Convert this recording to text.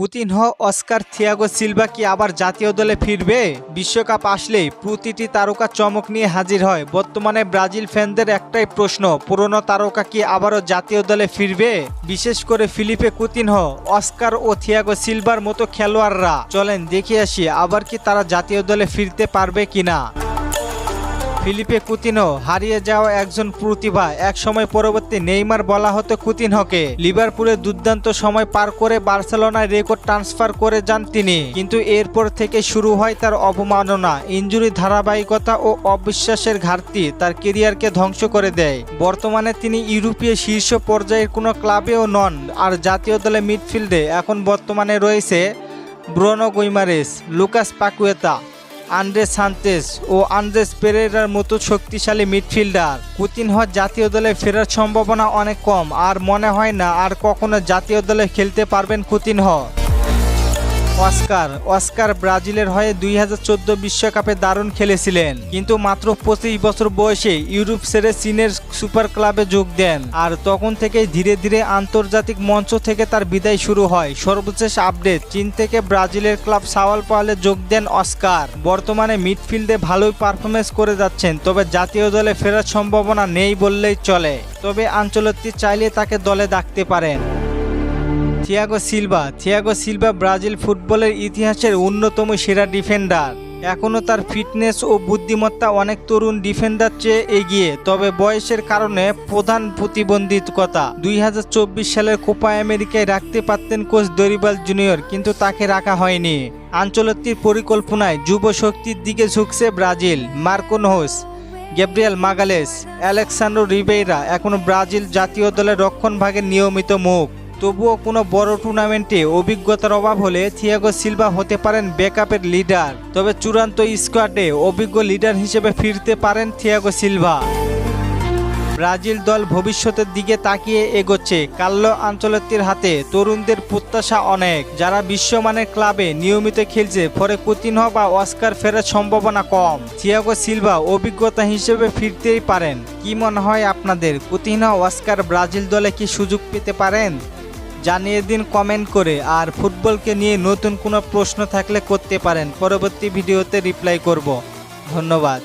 কুতিনহ Oscar Thiago Silva কি আবার জাতীয় দলে ফিরবে? বিশ্বকাপ আসলেই প্রতিটি তারকা চমক নিয়ে হাজির হয়। বর্তমানে ব্রাজিল ফ্যানদের একটাই প্রশ্ন, পুরনো তারকা কি আবারও জাতীয় দলে ফিরবে? বিশেষ করে ফিলিপে কুতিনহ অস্কার ও থিয়াগো সিলভার মতো খেলোয়াড়রা। চলেন দেখে আসি, আবার কি তারা জাতীয় দলে ফিরতে পারবে কিনা। ফিলিপে কুতিনো হারিয়ে যাওয়া একজন প্রতিভা। এক সময় পরবর্তী নেইমার বলা হতো কুতিনহকে। লিভারপুলে দুর্দান্ত সময় পার করে বার্সেলোনায় রেকর্ড ট্রান্সফার করে যান তিনি। কিন্তু এরপর থেকে শুরু হয় তার অবমাননা, ইঞ্জুরি ধারাবাহিকতা ও অবিশ্বাসের ঘাটতি তার কেরিয়ারকে ধ্বংস করে দেয়। বর্তমানে তিনি ইউরোপীয় শীর্ষ পর্যায়ের কোনো ক্লাবেও নন, আর জাতীয় দলে মিডফিল্ডে এখন বর্তমানে রয়েছে Bruno Guimaraes, Lucas Paqueta. Andreas Santos ও আন্দ্রেস পেরেরার মতো শক্তিশালী মিডফিল্ডার। কুতিনহ জাতীয় দলে ফেরার সম্ভাবনা অনেক কম, আর মনে হয় না আর কখনো জাতীয় দলে খেলতে পারবেন কুতিনহ অস্কার। অস্কার ব্রাজিলের হয়ে দুই বিশ্বকাপে দারুণ খেলেছিলেন। কিন্তু মাত্র পঁচিশ বছর বয়সে ইউরোপ সেরে চীনের সুপার ক্লাবে যোগ দেন। আর তখন থেকেই ধীরে ধীরে আন্তর্জাতিক মঞ্চ থেকে তার বিদায় শুরু হয়। সর্বশেষ আপডেট, চীন থেকে ব্রাজিলের ক্লাব সাওয়াল পালে যোগ দেন অস্কার। বর্তমানে মিডফিল্ডে ভালোই পারফরমেন্স করে যাচ্ছেন, তবে জাতীয় দলে ফেরার সম্ভাবনা নেই বললেই চলে। তবে আঞ্চলত্তি চাইলে তাকে দলে ডাকতে পারেন। Thiago Silva Thiago Silva Brazil ফুটবলের ইতিহাসের অন্যতম সেরা ডিফেন্ডার। এখনও তার ফিটনেস ও বুদ্ধিমত্তা অনেক তরুণ ডিফেন্ডার চেয়ে এগিয়ে, তবে বয়সের কারণে প্রধান প্রতিবন্ধিতকতা দুই সালের কোপা আমেরিকায় রাখতে পারতেন কোচ দরিবাল জুনিয়র, কিন্তু তাকে রাখা হয়নি। আঞ্চলতির পরিকল্পনায় যুব শক্তির দিকে ঝুঁকছে Brazil. Marquinhos Gabriel Magalhaes Alexandro Ribeiro এখনও ব্রাজিল জাতীয় দলের রক্ষণভাগের নিয়মিত মুখ। তবুও কোনো বড় টুর্নামেন্টে অভিজ্ঞতার অভাব হলে থিয়াগো সিলভা হতে পারেন ব্যাকআপের লিডার। তবে চূড়ান্ত স্কোয়াডে অভিজ্ঞ লিডার হিসেবে ফিরতে পারেন থিয়াগো সিলভা। ব্রাজিল দল ভবিষ্যতের দিকে তাকিয়ে এগোচ্ছে। কাল্লো আঞ্চলতির হাতে তরুণদের প্রত্যাশা অনেক। যারা বিশ্বমানের ক্লাবে নিয়মিত খেলছে ফলে কুতিনহ বা অস্কার ফেরার সম্ভাবনা কম। থিয়াগো সিলভা অভিজ্ঞতা হিসেবে ফিরতেই পারেন। কি মনে হয় আপনাদের? কুতিনহ অস্কার ব্রাজিল দলে কি সুযোগ পেতে পারেন? জানিয়ে দিন কমেন্ট করে। আর ফুটবলকে নিয়ে নতুন কোনো প্রশ্ন থাকলে করতে পারেন। পরবর্তী ভিডিওতে রিপ্লাই করব। ধন্যবাদ।